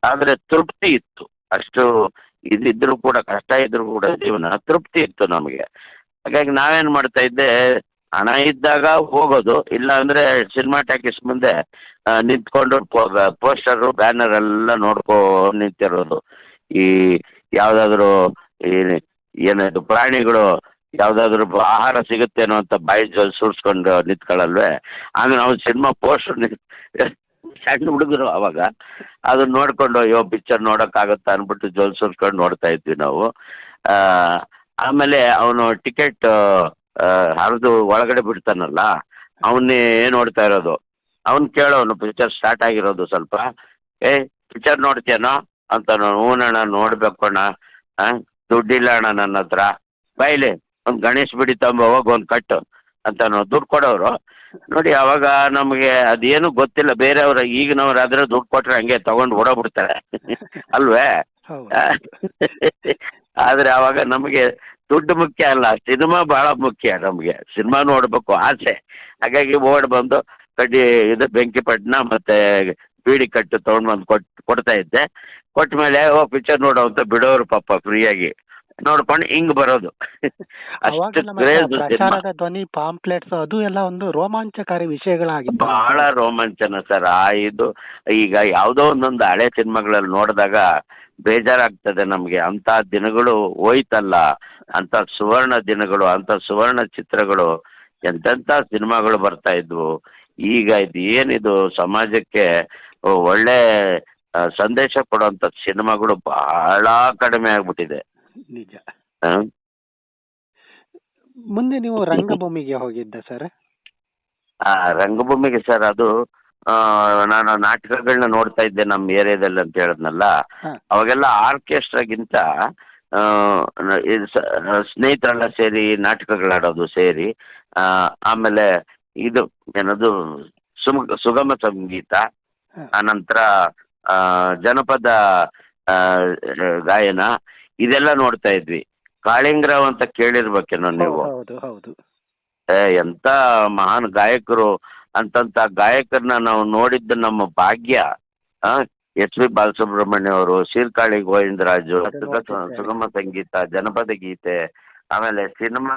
ಆದರೆ ತೃಪ್ತಿ ಇತ್ತು. ಅಷ್ಟು ಇದಿದ್ರು ಕೂಡ, ಕಷ್ಟ ಇದ್ರು ಕೂಡ ಜೀವನ ತೃಪ್ತಿ ಇತ್ತು ನಮಗೆ. ಹಾಗಾಗಿ ನಾವೇನ್ ಮಾಡ್ತಾ ಇದ್ದೆ, ಹಣ ಇದ್ದಾಗ ಹೋಗೋದು ಇಲ್ಲ ಅಂದ್ರೆ ಸಿನಿಮಾ ಟ್ಯಾಕಿಸ್ ಮುಂದೆ ನಿಂತ್ಕೊಂಡು ಪೋಸ್ಟರ್ ಬ್ಯಾನರ್ ಎಲ್ಲ ನೋಡ್ಕೋ ನಿಂತಿರೋದು. ಈ, ಯಾವ್ದಾದ್ರು ಏನು ಏನದು, ಪ್ರಾಣಿಗಳು ಯಾವ್ದಾದ್ರು ಆಹಾರ ಸಿಗುತ್ತೇನೋ ಅಂತ ಬಾಯಿ ಜೋಲು ಸುರ್ಸ್ಕೊಂಡು ನಿಂತ್ಕೊಳ್ಳಲ್ವೇ? ಆಮೇಲೆ ನಾವು ಸಿನಿಮಾ ಪೋಸ್ಟರ್ ಸಣ್ಣ ಹುಡುಗರು ಅವಾಗ? ಅದನ್ನ ನೋಡ್ಕೊಂಡು, ಅಯ್ಯೋ ಪಿಕ್ಚರ್ ನೋಡೋಕ್ಕಾಗತ್ತಾ ಅಂದ್ಬಿಟ್ಟು ಜೋಲ್ ಸುರಿಸ್ಕೊಂಡು ನೋಡ್ತಾ ಇದ್ವಿ ನಾವು. ಆಮೇಲೆ ಅವನು ಟಿಕೆಟ್ ಹರಿದು ಒಳಗಡೆ ಬಿಡ್ತಾನಲ್ಲ ಅವನ್ನೇ ನೋಡ್ತಾ ಇರೋದು? ಅವ್ನು ಕೇಳೋನು ಪಿಕ್ಚರ್ ಸ್ಟಾರ್ಟ್ ಆಗಿರೋದು ಸ್ವಲ್ಪ. ಏ ಪಿಕ್ಚರ್ ನೋಡ್ತೀಯನೋ? ಅಂತ ಹೂನಣ್ಣ ನೋಡ್ಬೇಕು ಅಣ್ಣ. ಹಾಂ ದುಡ್ಡಿಲ್ಲ ಅಣ್ಣ ನನ್ನ ಹತ್ರ. ಬೈಲಿ ಒಂದು ಗಣೇಶ್ ಬಿಡಿ ತಂಬ ಹೋಗಿ ಒಂದು ಕಟ್ಟು ಅಂತ ದುಡ್ಡು ಕೊಡೋರು ನೋಡಿ ಅವಾಗ ನಮಗೆ ಅದೇನು ಗೊತ್ತಿಲ್ಲ. ಬೇರೆಯವ್ರ ಈಗಿನವ್ರಾದ್ರೆ ದುಡ್ಡು ಕೊಟ್ರೆ ಹಂಗೆ ತಗೊಂಡು ಓಡೋಗ್ಬಿಡ್ತಾರೆ. ಅಲ್ವೇ? ಆದರೆ ಅವಾಗ ನಮಗೆ ದುಡ್ಡು ಮುಖ್ಯ ಅಲ್ಲ. ಸಿನಿಮಾ ಬಹಳ ಮುಖ್ಯ ನಮಗೆ. ಸಿನಿಮಾ ನೋಡಬೇಕು ಆಸೆ. ಹಾಗಾಗಿ ಓಡ್ ಬಂದು ಕಡ್ಡಿ ಇದು ಬೆಂಕಿಪಟ್ಟಣ ಮತ್ತೆ ಬೀಡಿ ಕಟ್ಟು ತಗೊಂಡ್ ಬಂದು ಕೊಟ್ ಕೊಡ್ತಾ ಇದ್ದೆ. ಕೊಟ್ಟ ಮೇಲೆ ಓ ಪಿಕ್ಚರ್ ನೋಡೋ ಅಂತ ಬಿಡೋರು ಪಾಪ ಫ್ರೀಯಾಗಿ ನೋಡ್ಕೊಂಡು ಹಿಂಗ್ ಬರೋದು. ಅಷ್ಟು ಪ್ರಚಾರದ ಧ್ವನಿ ಪಾಂಪ್ಲೆಟ್ಸ್ ಅದು ಎಲ್ಲ ಒಂದು ರೋಮಾಂಚಕಾರಿ ವಿಷಯಗಳಾಗಿತ್ತು. ಬಹಳ ರೋಮಾಂಚನ ಸರ್. ಆ ಇದು ಈಗ ಯಾವುದೋ ಒಂದೊಂದು ಹಳೆ ಸಿನಿಮಾಗಳಲ್ಲಿ ನೋಡಿದಾಗ ಬೇಜಾರಾಗ್ತದೆ ನಮಗೆ. ಅಂತ ದಿನಗಳು ಹೋಯ್ತಲ್ಲ. ಅಂತ ಸುವರ್ಣ ದಿನಗಳು ಅಂತ ಸುವರ್ಣ ಚಿತ್ರಗಳು ಎಂತೆಂಥ ಸಿನಿಮಾಗಳು ಬರ್ತಾ ಇದ್ವು. ಈಗ ಇದು ಏನಿದು ಸಮಾಜಕ್ಕೆ ಒಳ್ಳೆ ಸಂದೇಶ ಕೊಡುವಂಥ ಸಿನಿಮಾಗಳು ಬಹಳ ಕಡಿಮೆ ಆಗ್ಬಿಟ್ಟಿದೆ. ನಿಜ? ಮುಂದೆ ನೀವು ರಂಗಭೂಮಿಗೆ ಹೋಗಿದ್ದ ಸರ್ ಆ ರಂಗಭೂಮಿಗೆ ಸರ್ ಅದು ಆ, ನಾನು ನಾಟಕಗಳನ್ನ ನೋಡ್ತಾ ಇದ್ದೆ ನಮ್ಮ ಏರಿಯಾದಲ್ಲಿ ಅಂತ ಹೇಳಿದ್ನಲ್ಲ ಹಾ. ಅವಾಗೆಲ್ಲ ಆರ್ಕೆಸ್ಟ್ರಾಗಿಂತ ಆ, ನ- ಇದು ಸ- ಸ್ನೇಹಿತರೆಲ್ಲ ಸೇರಿ ನಾಟಕಗಳಾಡೋದು ಸೇರಿ ಆ, ಆಮೇಲೆ ಇದು ಏನದು ಸುಮ ಸುಗಮ ಸಂಗೀತ ಹಾ. ಆನಂತರ ಆ, ಜನಪದ ಆ, ಗಾಯನ ಇದೆಲ್ಲ ನೋಡ್ತಾ ಇದ್ವಿ. ಕಾಳಿಂಗರಾವ್ ಅಂತ ಕೇಳಿರ್ಬೇಕೇನೋ ನೀವು. ಹೌದು ಹೌದು. ಏ, ಎಂತ ಮಹಾನ್ ಗಾಯಕರು. ಅಂತಂತ ಗಾಯಕರನ್ನ ನಾವು ನೋಡಿದ್ದ ನಮ್ಮ ಭಾಗ್ಯ. ಎಚ್ ಪಿ ಬಾಲಸುಬ್ರಹ್ಮಣ್ಯ ಅವರು ಶೀರ್ಕಾಳಿ ಗೋವಿಂದರಾಜು ಸುಗಮ ಸಂಗೀತ ಜನಪದ ಗೀತೆ ಆಮೇಲೆ ಸಿನಿಮಾ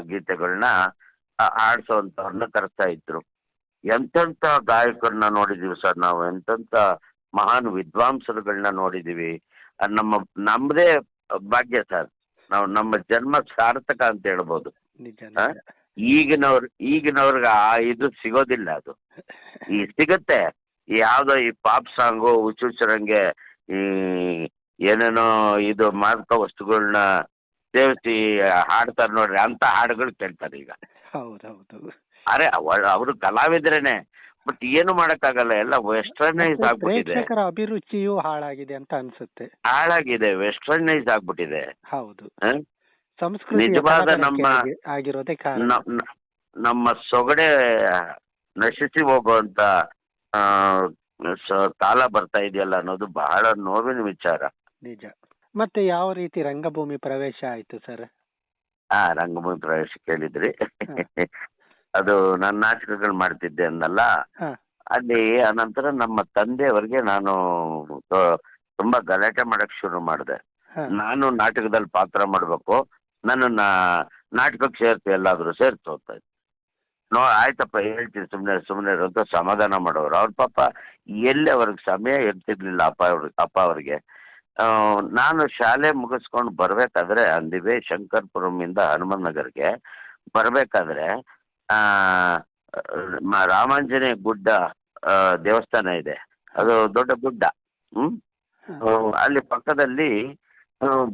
ಗೀತೆಗಳನ್ನ ಆಡಿಸೋಂಥವ್ರನ್ನ ಕರೆಸ್ತಾ ಇದ್ರು. ಎಂತೆಂಥ ಗಾಯಕರನ್ನ ನೋಡಿದೀವಿ ಸರ್ ನಾವು? ಎಂತೆಂಥ ಮಹಾನ್ ವಿದ್ವಾಂಸರುಗಳನ್ನ ನೋಡಿದೀವಿ? ನಮ್ಮ ನಮ್ಮದೇ ಭಾಗ್ಯ ಸರ್. ನಾವು ನಮ್ಮ ಜನ್ಮ ಸಾರ್ಥಕ ಅಂತ ಹೇಳ್ಬೋದು. ನಿಜ ಹಾ? ನಿಜ. ಈಗಿನವ್ರ ಈಗಿನವ್ರಿಗೆ ಆ ಇದು ಸಿಗೋದಿಲ್ಲ ಅದು. ಈ ಸಿಗುತ್ತೆ. ಯಾವ್ದೋ ಈ ಪಾಪ್ ಸಾಂಗು ಹುಚ್ಚುಚ್ಚರಂಗೆ ಈ ಏನೇನೋ ಇದು ಮಾದಕ ವಸ್ತುಗಳನ್ನ ಸೇವಿಸಿ ಹಾಡ್ತಾರೆ ನೋಡ್ರಿ ಅಂತ ಹಾಡುಗಳು ಕೇಳ್ತಾರೆ ಈಗ. ಹೌದು ಅರೆ ಅವರು ಕಲಾವಿದ್ರೇನೆ. ಬಟ್ ಏನು ಮಾಡಕ್ಕಾಗಲ್ಲ ಎಲ್ಲ ವೆಸ್ಟರ್ನೈಸ್ ಆಗ್ಬಿಟ್ಟಿದೆ. ಅಭಿರುಚಿಯು ಅಭಿರುಚಿಯೂ ಹಾಳಾಗಿದೆ ಅಂತ ಅನ್ಸುತ್ತೆ. ಹಾಳಾಗಿದೆ ವೆಸ್ಟರ್ನೈಸ್ ಆಗ್ಬಿಟ್ಟಿದೆ. ಹೌದು? ಸಂಸ್ಕೃತಿ ನಿಜವಾದ ನಮ್ಮ- ಆಗಿರೋದೇ ಕಾರಣ. ನ- ನ- ನಮ್ಮ ಸೊಗಡೆ ನಶಿಸಿ ಹೋಗುವಂತ ಆ, ಸ- ಕಾಲ ಬರ್ತಾ ಇದೆಯಲ್ಲ ಅನ್ನೋದು ಬಹಳ ನೋವಿನ ವಿಚಾರ. ನಿಜ. ಮತ್ತೆ ಯಾವ ರೀತಿ ರಂಗಭೂಮಿ ಪ್ರವೇಶ ಆಯ್ತು ಸರ್? ಆ ರಂಗಭೂಮಿ ಪ್ರವೇಶ ಕೇಳಿದ್ರಿ. ಅದು ನನ್ನ ನಾಟಕಗಳು ಮಾಡ್ತಿದ್ದೆ ಅಂದಲ್ಲ ಹಾ. ಅಲ್ಲಿ ಅನಂತರ ನಮ್ಮ ತಂದೆಯವರಿಗೆ ನಾನು ತ- ತುಂಬಾ ಗಲಾಟೆ ಮಾಡಕ್ ಶುರು ಮಾಡಿದೆ ಹ. ನಾನು ನಾಟಕದಲ್ಲಿ ಪಾತ್ರ ಮಾಡಬೇಕು ನನ್ನ ನಾಟಕಕ್ಕೆ ಸೇರ್ತು ಎಲ್ಲಾದ್ರೂ ಸೇರ್ತು ಅಂತ ನೋ ಆಯ್ತಪ್ಪ ಹೇಳ್ತೀನಿ ಸುಮ್ಮನೆ ಸುಮ್ಮನೆ ಅಂತ ಸಮಾಧಾನ ಮಾಡೋರು ಅವ್ರ ಪಾಪ ಎಲ್ಲಿ ಅವ್ರಿಗೆ ಸಮಯ ಇರ್ತಿರ್ಲಿಲ್ಲ ಅಪ್ಪ ಅವ್ರ ಅಪ್ಪ ಅವ್ರಿಗೆ ಆ, ನಾನು ಶಾಲೆ ಮುಗಿಸ್ಕೊಂಡು ಬರ್ಬೇಕಾದ್ರೆ ಅಂದಿವೆ ಶಂಕರ್ಪುರಮಿಂದ ಹನುಮನ್ ನಗರ್ಗೆ ಬರ್ಬೇಕಾದ್ರೆ ಆ ರಾಮಾಂಜನೇಯ ಗುಡ್ಡ ದೇವಸ್ಥಾನ ಇದೆ. ಅದು ದೊಡ್ಡ ಗುಡ್ಡ ಹ್ಮ್? ಅಲ್ಲಿ ಪಕ್ಕದಲ್ಲಿ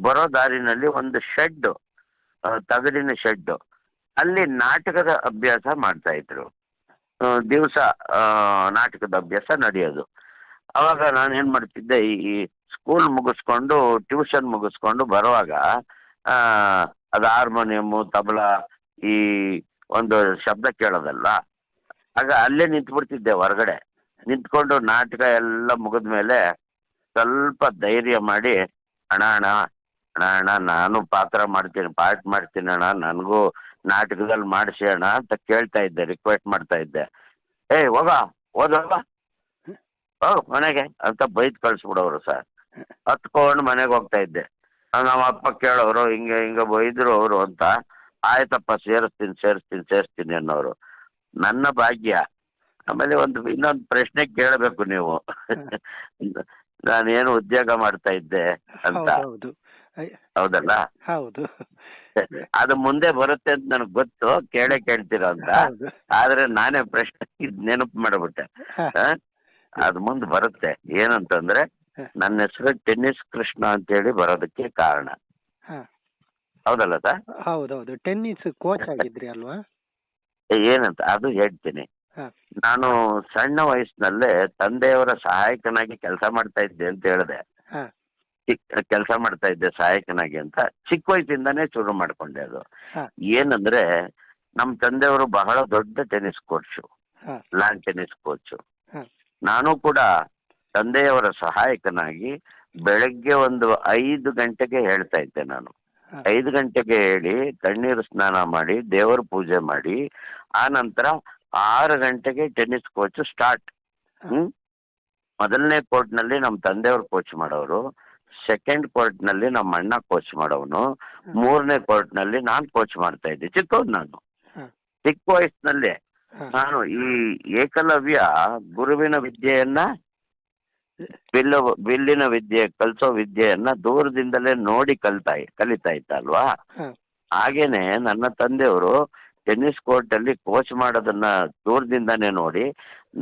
ಬರೋ ದಾರಿನಲ್ಲಿ ಒಂದು ಶೆಡ್ ತಗಡಿನ ಶೆಡ್ ಅಲ್ಲಿ ನಾಟಕದ ಅಭ್ಯಾಸ ಮಾಡ್ತಾ ಇದ್ರು. ದಿವಸ ನಾಟಕದ ಅಭ್ಯಾಸ ನಡೆಯೋದು. ಅವಾಗ ನಾನು ಏನ್ ಮಾಡ್ತಿದ್ದೆ ಈ ಸ್ಕೂಲ್ ಮುಗಿಸ್ಕೊಂಡು ಟ್ಯೂಷನ್ ಮುಗಿಸ್ಕೊಂಡು ಬರುವಾಗ ಆ, ಅದು ಹಾರ್ಮೋನಿಯಮ್ಮು ತಬಲಾ ಈ ಒಂದು ಶಬ್ದ ಕೇಳೋದಲ್ಲ ಆಗ ಅಲ್ಲೇ ನಿಂತ್ಬಿಡ್ತಿದ್ದೆ ಹೊರಗಡೆ. ನಿಂತ್ಕೊಂಡು ನಾಟಕ ಎಲ್ಲ ಮುಗಿದ ಮೇಲೆ ಸ್ವಲ್ಪ ಧೈರ್ಯ ಮಾಡಿ, ಅಣ್ಣ ಅಣ್ಣ ಅಣ್ಣ ಅಣ್ಣ, ನಾನು ಪಾತ್ರ ಮಾಡ್ತೀನಿ, ಪಾರ್ಟ್ ಮಾಡ್ತೀನಿ, ಅಣ್ಣ, ನನಗೂ ನಾಟಕದಲ್ಲಿ ಮಾಡಿಸಿ, ಅಣ್ಣ, ಅಂತ ಕೇಳ್ತಾ ಇದ್ದೆ ರಿಕ್ವೆಸ್ಟ್ ಮಾಡ್ತಾ ಇದ್ದೆ. ಏಯ್ ಹೋಗ ಹೋದವ ಹೋಗ ಮನೆಗೆ, ಅಂತ ಬೈದ್ ಕಳ್ಸಿಬಿಡೋರು ಸರ್. ಹತ್ಕೊಂಡು ಮನೆಗೆ ಹೋಗ್ತಾ ಇದ್ದೆ. ನಮ್ಮ ಅಪ್ಪ ಕೇಳೋರು, ಹಿಂಗೆ ಹಿಂಗೆ ಬೈದ್ರು ಅವರು, ಅಂತ ಆಯ್ತಪ್ಪ ಸೇರಿಸ್ತೀನಿ ಸೇರಿಸ್ತೀನಿ ಸೇರಿಸ್ತೀನಿ ಅನ್ನೋರು. ನನ್ನ ಭಾಗ್ಯ. ಆಮೇಲೆ ಒಂದು ಇನ್ನೊಂದು ಪ್ರಶ್ನೆ ಕೇಳಬೇಕು ನೀವು. ನಾನೇನು ಉದ್ಯೋಗ ಮಾಡ್ತಾ ಇದ್ದೆ ಅಂತ. ಹೌದಲ್ಲ? ಹೌದು. ಅದು ಮುಂದೆ ಬರುತ್ತೆ ಅಂತ ನನಗೆ ಗೊತ್ತು. ಕೇಳೇ ಕೇಳ್ತೀರ ಅಂತ. ಆದ್ರೆ ನಾನೇ ಪ್ರಶ್ನೆ ನೆನಪು ಮಾಡ್ಬಿಟ್ಟೆ. ಅದ್ ಮುಂದೆ ಬರುತ್ತೆ. ಏನಂತಂದ್ರೆ ನನ್ನ ಹೆಸರು ಟೆನ್ನಿಸ್ ಕೃಷ್ಣ ಅಂತ ಹೇಳಿ ಬರೋದಕ್ಕೆ ಕಾರಣ. ಹೌದಲ್ಲ ಸರ್ ಹೌದೌದು ಟೆನ್ನಿಸ್ ಕೋಚ್ ಆಗಿದ್ರಿ ಅಲ್ವಾ ಏನಂತ ಅದು ಹೇಳ್ತೀನಿ ಹ. ನಾನು ಸಣ್ಣ ವಯಸ್ಸಿನಲ್ಲೇ ತಂದೆಯವರ ಸಹಾಯಕನಾಗಿ ಕೆಲಸ ಮಾಡ್ತಾ ಇದ್ದೆ ಅಂತ ಹೇಳಿದೆ ಹ. ಕೆಲಸ ಮಾಡ್ತಾ ಇದ್ದೆ ಸಹಾಯಕನಾಗಿ ಅಂತ ಚಿಕ್ಕ ವಯಸ್ಸಿಂದಾನೇ ಶುರು ಮಾಡ್ಕೊಂಡೆ ಅದು ಹ. ಏನಂದ್ರೆ ನಮ್ಮ ತಂದೆಯವರು ಬಹಳ ದೊಡ್ಡ tennis coach long lawn tennis coach ಹ. ನಾನು ಕೂಡ ತಂದೆಯವರ ಸಹಾಯಕನಾಗಿ ಬೆಳಗ್ಗೆ ಒಂದು ಐದು ಗಂಟೆಗೆ ಹೇಳ್ತಾ ಇದ್ದೆ ನಾನು. ಐದು ಗಂಟೆಗೆ ಹೇಳಿ ತಣ್ಣೀರು ಸ್ನಾನ ಮಾಡಿ ದೇವರ ಪೂಜೆ ಮಾಡಿ ಆ ನಂತರ ಆರು ಗಂಟೆಗೆ ಟೆನ್ನಿಸ್ ಕೋಚ್ ಸ್ಟಾರ್ಟ್. ಹ್ಮ್? ಮೊದಲನೇ ಕೋರ್ಟ್ನಲ್ಲಿ ನಮ್ಮ ತಂದೆಯವರು ಕೋಚ್ ಮಾಡೋರು ಸೆಕೆಂಡ್ ಕೋರ್ಟ್ನಲ್ಲಿ ನಮ್ಮ ಅಣ್ಣ ಕೋಚ್ ಮಾಡೋನು ಮೂರನೇ ಕೋರ್ಟ್ನಲ್ಲಿ ನಾನು ಕೋಚ್ ಮಾಡ್ತಾ ಇದ್ದೆ ಚಿಕ್ಕವ್ನು ನಾನು. ಚಿಕ್ಕ ವಯಸ್ಸಿನಲ್ಲಿ ನಾನು ಈ ಏಕಲವ್ಯ ಗುರುವಿನ ವಿದ್ಯೆಯನ್ನ ಬಿಲ್ಲು ಬಿಲ್ಲಿನ ವಿದ್ಯೆ ಕಲಿಸೋ ವಿದ್ಯೆಯನ್ನ ದೂರದಿಂದಲೇ ನೋಡಿ ಕಲಿತಾ ಕಲಿತಾ ಇತ್ತಲ್ವಾ. ಹಾಗೇನೆ ನನ್ನ ತಂದೆಯವರು ಟೆನ್ನಿಸ್ ಕೋರ್ಟ್ ಅಲ್ಲಿ ಕೋಚ್ ಮಾಡೋದನ್ನ ದೂರದಿಂದಾನೇ ನೋಡಿ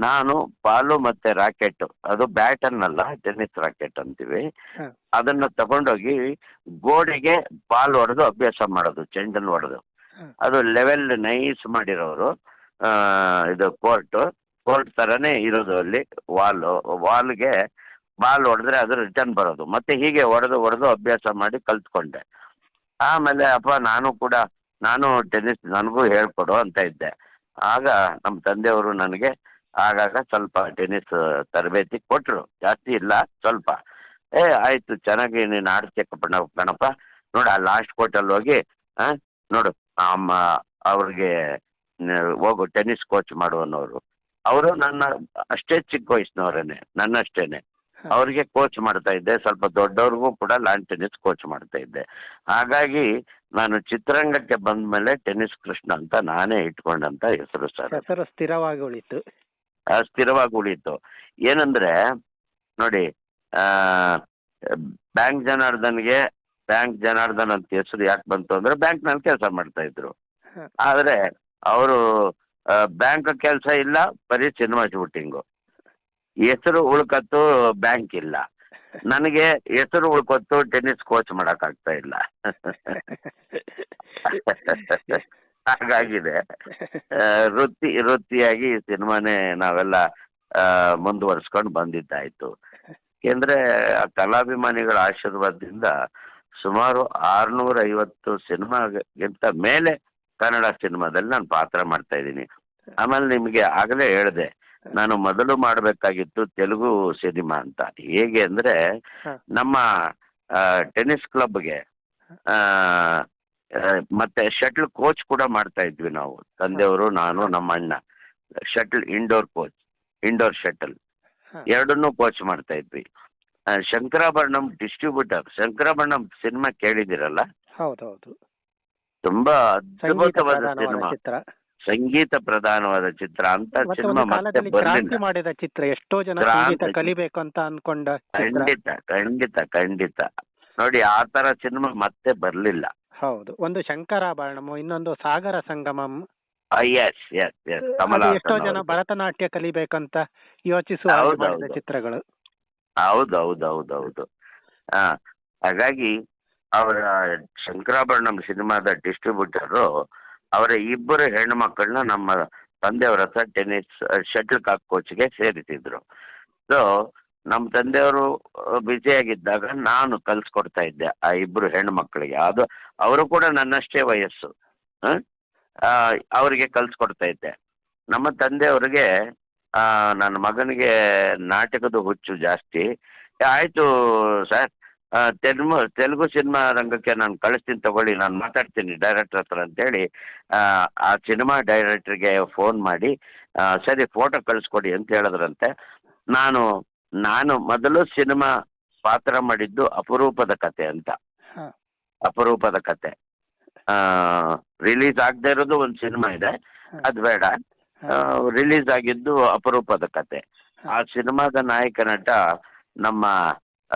ನಾನು ಪಾಲು ಮತ್ತೆ ರಾಕೆಟ್ ಅದು ಬ್ಯಾಟ್ ಅನ್ನಲ್ಲ ಟೆನ್ನಿಸ್ ರಾಕೆಟ್ ಅಂತೀವಿ. ಅದನ್ನ ತಗೊಂಡೋಗಿ ಗೋಡೆಗೆ ಬಾಲ್ ಹೊಡೆದು ಅಭ್ಯಾಸ ಮಾಡೋದು ಚೆಂಡನ್ನು ಹೊಡೆದು. ಅದು ಲೆವೆಲ್ ನೈಸ್ ಮಾಡಿರೋರು ಇದು ಕೋರ್ಟ್. ಕೋರ್ಟ್ ತರನೇ ಇರೋದು ಅಲ್ಲಿ, ವಾಲ್, ವಾಲ್ಗೆ ಬಾಲ್ ಹೊಡೆದ್ರೆ ಅದು ರಿಟರ್ನ್ ಬರೋದು. ಮತ್ತೆ ಹೀಗೆ ಹೊಡೆದು ಹೊಡೆದು ಅಭ್ಯಾಸ ಮಾಡಿ ಕಲ್ತ್ಕೊಂಡೆ. ಆಮೇಲೆ ಅಪ್ಪ ನಾನು ಕೂಡ, ನಾನು ಟೆನ್ನಿಸ್ ನನಗೂ ಹೇಳ್ಕೊಡು ಅಂತ ಇದ್ದೆ. ಆಗ ನಮ್ಮ ತಂದೆಯವರು ನನಗೆ ಆಗಾಗ ಸ್ವಲ್ಪ ಟೆನ್ನಿಸ್ ತರಬೇತಿ ಕೊಟ್ಟರು ಜಾಸ್ತಿ ಇಲ್ಲ, ಸ್ವಲ್ಪ. ಏ, ಆಯ್ತು, ಚೆನ್ನಾಗಿ ನೀನು ಆಡ್ತೀಯ ಕಣ ಕಣಪ್ಪ. ನೋಡು, ಆ ಲಾಸ್ಟ್ ಕೋರ್ಟಲ್ಲಿ ಹೋಗಿ ಹಾಂ ನೋಡು ಅಮ್ಮ ಅವ್ರಿಗೆ ಹೋಗು ಟೆನ್ನಿಸ್ ಕೋಚ್ ಮಾಡು ಅನ್ನೋರು. ಅವರು ನನ್ನ ಅಷ್ಟೇ ಚಿಕ್ಕ ವಯಸ್ಸಿನವರೇನೆ ನನ್ನಷ್ಟೇನೆ. ಅವರಿಗೆ ಅವ್ರಿಗೆ ಕೋಚ್ ಮಾಡ್ತಾ ಇದ್ದೆ ಸ್ವಲ್ಪ ದೊಡ್ಡವ್ರಿಗೂ ಕೂಡ ಲಾನ್ ಟೆನಿಸ್ ಕೋಚ್ ಮಾಡ್ತಾ ಇದ್ದೆ. ಹಾಗಾಗಿ ನಾನು ಚಿತ್ರರಂಗಕ್ಕೆ ಬಂದ ಮೇಲೆ ಟೆನಿಸ್ ಕೃಷ್ಣ ಅಂತ ನಾನೇ ಇಟ್ಕೊಂಡಂತ ಹೆಸರು ಸರ್. ಸ್ಥಿರವಾಗಿ ಉಳಿತು. ಸ್ಥಿರವಾಗಿ ಉಳಿತು. ಏನಂದ್ರೆ ನೋಡಿ ಆ ಬ್ಯಾಂಕ್ ಜನಾರ್ದನ್ಗೆ ಬ್ಯಾಂಕ್ ಜನಾರ್ದನ್ ಅಂತ ಹೆಸರು ಯಾಕೆ ಬಂತು ಅಂದ್ರೆ ಬ್ಯಾಂಕ್ನಲ್ಲಿ ಕೆಲಸ ಮಾಡ್ತಾ ಇದ್ರು. ಆದ್ರೆ ಅವರು ಬ್ಯಾಂಕ್ ಕೆಲಸ ಇಲ್ಲ, ಬರೀ ಸಿನಿಮಾ ಶೂಟಿಂಗು ಹೆಸರು ಉಳ್ಕತ್ತು ಬ್ಯಾಂಕ್ ಇಲ್ಲ. ನನಗೆ ಹೆಸರು ಉಳ್ಕೊತ್ತು ಟೆನ್ನಿಸ್ ಕೋಚ್ ಮಾಡಕ್ ಆಗ್ತಾ ಇಲ್ಲ. ಹಾಗಾಗಿದೆ. ವೃತ್ತಿ, ವೃತ್ತಿಯಾಗಿ ಸಿನಿಮಾನೇ ನಾವೆಲ್ಲ ಮುಂದುವರ್ಸ್ಕೊಂಡು ಬಂದಿದ್ದಾಯ್ತು. ಏಕೆಂದ್ರೆ ಕಲಾಭಿಮಾನಿಗಳ ಆಶೀರ್ವಾದದಿಂದ ಸುಮಾರು ಆರ್ನೂರ ಐವತ್ತು ಸಿನಿಮಾಗಿಂತ ಮೇಲೆ ಕನ್ನಡ ಸಿನಿಮಾದಲ್ಲಿ ನಾನು ಪಾತ್ರ ಮಾಡ್ತಾ ಇದ್ದೀನಿ. ಆಮೇಲೆ ನಿಮಗೆ ಆಗಲೇ ಹೇಳಿದೆ ನಾನು ಮೊದಲು ಮಾಡಬೇಕಾಗಿತ್ತು ತೆಲುಗು ಸಿನಿಮಾ ಅಂತ. ಹೇಗೆ ಅಂದ್ರೆ ನಮ್ಮ ಟೆನ್ನಿಸ್ ಕ್ಲಬ್ಗೆ ಮತ್ತೆ ಶಟ್ಲ್ ಕೋಚ್ ಕೂಡ ಮಾಡ್ತಾ ಇದ್ವಿ ನಾವು. ತಂದೆಯವರು ನಾನು ನಮ್ಮ ಅಣ್ಣ. Shuttle indoor coach indoor shuttle. ಎರಡನ್ನೂ ಕೋಚ್ ಮಾಡ್ತಾ ಇದ್ವಿ. ಶಂಕರಾಭರಣಂ ಡಿಸ್ಟ್ರಿಬ್ಯೂಟರ್ ಶಂಕರಾಭರಣಂ ಸಿನಿಮಾ ಕೇಳಿದಿರಲ್ಲ ಹೌದೌದು. ತುಂಬಾ ಅದ್ಭುತವಾದ ಸಿನಿಮಾ. ಸಂಗೀತ ಪ್ರಧಾನವಾದ ಚಿತ್ರ ಅಂತ ಮತ್ತೆ ಸಿನಿಮಾ ಒಂದು ಮತ್ತೆ ಕಾಲದಲ್ಲಿ ಕ್ರಾಂತಿ ಬರಲಿಲ್ಲ ಮಾಡಿದ ಚಿತ್ರ. ಎಷ್ಟೋ ಜನ ಕ್ರಾಂತಿ. ಸಂಗೀತ ಕಲಿಬೇಕು ಅಂತ ಅನ್ಕೊಂಡ ಚಿತ್ರ. ಖಂಡಿತ ಖಂಡಿತ ಖಂಡಿತ. ನೋಡಿ ಆ ತರ ಸಿನಿಮಾ ಮತ್ತೆ ಬರ್ಲಿಲ್ಲ. ಹೌದು. ಒಂದು ಶಂಕರಾಭರಣಮು ಇನ್ನೊಂದು Sagara Sangamam. Yes yes yes ಅದು ಎಷ್ಟೋ ಜನ ಭರತನಾಟ್ಯ ಕಲಿಬೇಕಂತ ಯೋಚಿಸುವ ಹಾಗೆ ಹೌದು, ಮಾಡಿದ ಹೌದು. ಚಿತ್ರಗಳು. ಹೌದು ಹೌದು ಹೌದು ಹೌದು ಹಾ ಹಾಗಾಗಿ ಅವರ ಶಂಕರಾಭರಣಂ ಸಿನಿಮಾದ ಡಿಸ್ಟ್ರಿಬ್ಯೂಟರು ಅವರ ಇಬ್ಬರು ಹೆಣ್ಣು ಮಕ್ಕಳನ್ನ ನಮ್ಮ ತಂದೆಯವರ ಹತ್ರ ಟೆನಿಸ್ ಶಟಲ್ ಕಾಕ್ ಕೋಚ್ಗೆ ಸೇರಿಸಿದ್ರು. ಸೊ ನಮ್ಮ ತಂದೆಯವರು ಬ್ಯುಸಿಯಾಗಿದ್ದಾಗ ನಾನು ಕಲಿಸ್ಕೊಡ್ತಾ ಇದ್ದೆ ಆ ಇಬ್ಬರು ಹೆಣ್ಣು ಮಕ್ಕಳಿಗೆ. ಅದು, ಅವರು ಕೂಡ ನನ್ನಷ್ಟೇ ವಯಸ್ಸು. ಅವರಿಗೆ ಕಲ್ಸ್ಕೊಡ್ತಾ ಇದ್ದೆ. ನಮ್ಮ ತಂದೆಯವರಿಗೆ ನನ್ನ ಮಗನಿಗೆ ನಾಟಕದ ಹುಚ್ಚು ಜಾಸ್ತಿ. ಆಯಿತು, ಸರ್. ತೆಲುಗು ತೆಲುಗು ಸಿನಿಮಾ ರಂಗಕ್ಕೆ ನಾನು ಕಳಿಸ್ತೀನಿ ತಗೊಳ್ಳಿ ನಾನು ಮಾತಾಡ್ತೀನಿ ಡೈರೆಕ್ಟರ್ ಹತ್ರ ಅಂತೇಳಿ ಆ, ಸಿನಿಮಾ ಡೈರೆಕ್ಟರ್ಗೆ ಫೋನ್ ಮಾಡಿ ಸರಿ ಫೋಟೋ ಕಳಿಸ್ಕೊಡಿ ಅಂತ ಹೇಳಿದ್ರಂತೆ. ನಾನು ನಾನು ಮೊದಲು ಸಿನಿಮಾ ಪಾತ್ರ ಮಾಡಿದ್ದು ಅಪರೂಪದ ಕತೆ ಅಂತ. ಅಪರೂಪದ ಕತೆ. ರಿಲೀಸ್ ಆಗದೆ ಇರೋದು ಒಂದು ಸಿನಿಮಾ ಇದೆ. ಅದು ಬೇಡ. ರಿಲೀಸ್ ಆಗಿದ್ದು ಅಪರೂಪದ ಕತೆ. ಆ ಸಿನಿಮಾದ ನಾಯಕ ನಟ ನಮ್ಮ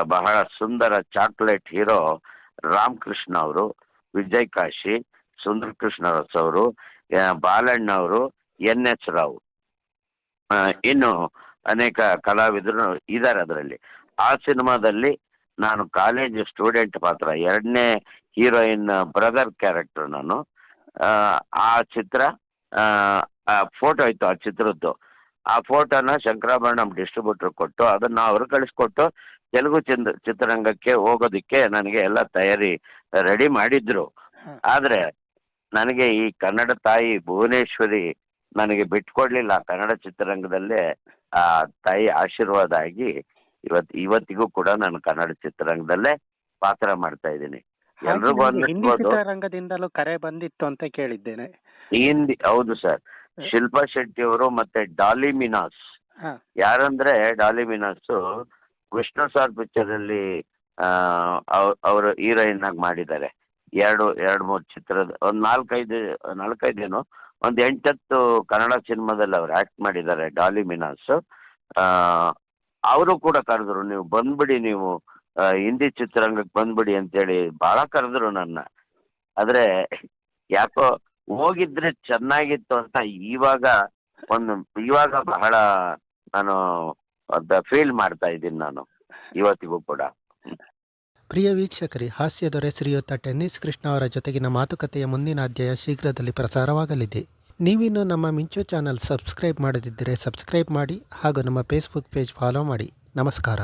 ಬಹಳ ಸುಂದರ ಚಾಕ್ಲೇಟ್ ಹೀರೋ ರಾಮಕೃಷ್ಣ ಅವರು ವಿಜಯ್ ಕಾಶಿ ಸುಂದರ ಕೃಷ್ಣ ರಸ್ ಅವರು ಬಾಲಣ್ಣ ಅವರು ಎನ್ ಎಸ್ ರಾವ್. ಇನ್ನು ಅನೇಕ ಕಲಾವಿದರು ಇದ್ದಾರೆ ಅದರಲ್ಲಿ. ಆ ಸಿನಿಮಾದಲ್ಲಿ ನಾನು ಕಾಲೇಜ್ ಸ್ಟೂಡೆಂಟ್ ಪಾತ್ರ ಎರಡನೇ ಹೀರೋಯಿನ್ ಬ್ರದರ್ ಕ್ಯಾರೆಕ್ಟರ್ ನಾನು. ಆ, ಚಿತ್ರ ಫೋಟೋ ಇತ್ತು ಆ ಚಿತ್ರದ್ದು. ಆ ಫೋಟೋನ ಶಂಕರಾಭರಣಂ ಡಿಸ್ಟ್ರಿಬ್ಯೂಟರ್ ಕೊಟ್ಟು ಅದನ್ನ ಅವರು ಕಳಿಸ್ಕೊಟ್ಟು ತೆಲುಗು ಚಿಂದ ಚಿತ್ರರಂಗಕ್ಕೆ ಹೋಗೋದಕ್ಕೆ ನನಗೆ ಎಲ್ಲ ತಯಾರಿ ರೆಡಿ ಮಾಡಿದ್ರು. ಆದ್ರೆ ನನಗೆ ಈ ಕನ್ನಡ ತಾಯಿ ಭುವನೇಶ್ವರಿ ನನಗೆ ಬಿಟ್ಕೊಡ್ಲಿಲ್ಲ. ಕನ್ನಡ ಚಿತ್ರರಂಗದಲ್ಲೇ ಆ ತಾಯಿ ಆಶೀರ್ವಾದ ಆಗಿ ಇವತ್ ಇವತ್ತಿಗೂ ಕೂಡ ನಾನು ಕನ್ನಡ ಚಿತ್ರರಂಗದಲ್ಲೇ ಪಾತ್ರ ಮಾಡ್ತಾ ಇದ್ದೀನಿ. ಎಲ್ರಿಗೂ ಚಿತ್ರರಂಗದಿಂದಲೂ ಕರೆ ಬಂದಿತ್ತು ಅಂತ ಕೇಳಿದ್ದೇನೆ. ಹಿಂದಿ ಹೌದು ಸರ್. ಶಿಲ್ಪಾ ಶೆಟ್ಟಿ ಅವರು ಮತ್ತೆ ಡಾಲಿ ಮಿನಾಸ್. ಯಾರಂದ್ರೆ ಡಾಲಿ ಮಿನಾಸ್ ವಿಷ್ಣು ಸಾರ್ ಪಿಕ್ಚರ್ ಅಲ್ಲಿ ಅವರು ಹೀರೋಯಿನ್ ಆಗಿ ಮಾಡಿದ್ದಾರೆ. ಎರಡು ಎರಡು, ಮೂರು ಚಿತ್ರದ, ಒಂದು ನಾಲ್ಕೈದು ನಾಲ್ಕೈದೇನು ಒಂದು ಎಂಟತ್ತು ಕನ್ನಡ ಸಿನಿಮಾದಲ್ಲಿ ಅವ್ರು ಆಕ್ಟ್ ಮಾಡಿದ್ದಾರೆ ಡಾಲಿ ಮಿನಾಸ್ ಅವರು ಕೂಡ ಕರೆದ್ರು, ನೀವು ಬಂದ್ಬಿಡಿ, ನೀವು ಹಿಂದಿ ಚಿತ್ರರಂಗಕ್ಕೆ ಬಂದ್ಬಿಡಿ ಅಂತೇಳಿ. ಬಹಳ ಕರೆದ್ರು ನನ್ನ. ಆದ್ರೆ, ಯಾಕೋ ಹೋಗಿದ್ರೆ ಚೆನ್ನಾಗಿತ್ತು ಅಂತ ಇವಾಗ, ಒಂದು, ಇವಾಗ ಬಹಳ, ನಾನು ಫೀಲ್ ಮಾಡ್ತಾ ಇದ್ದೀನಿ ನಾನು. ಇವತ್ತಿಗೂ ಕೂಡ. ಪ್ರಿಯ ವೀಕ್ಷಕರಿ, ಹಾಸ್ಯ ದೊರೆ ಶ್ರೀಯುತ ಟೆನ್ನಿಸ್ ಕೃಷ್ಣ ಅವರ ಜೊತೆಗಿನ ಮಾತುಕತೆಯ ಮುಂದಿನ ಅಧ್ಯಾಯ ಶೀಘ್ರದಲ್ಲಿ ಪ್ರಸಾರವಾಗಲಿದೆ. ನೀವಿನ್ನು ನಮ್ಮ ಮಿಂಚು ಚಾನಲ್ ಸಬ್ಸ್ಕ್ರೈಬ್ ಮಾಡದಿದ್ದರೆ ಸಬ್ಸ್ಕ್ರೈಬ್ ಮಾಡಿ ಹಾಗೂ ನಮ್ಮ ಫೇಸ್ಬುಕ್ ಪೇಜ್ ಫಾಲೋ ಮಾಡಿ. ನಮಸ್ಕಾರ.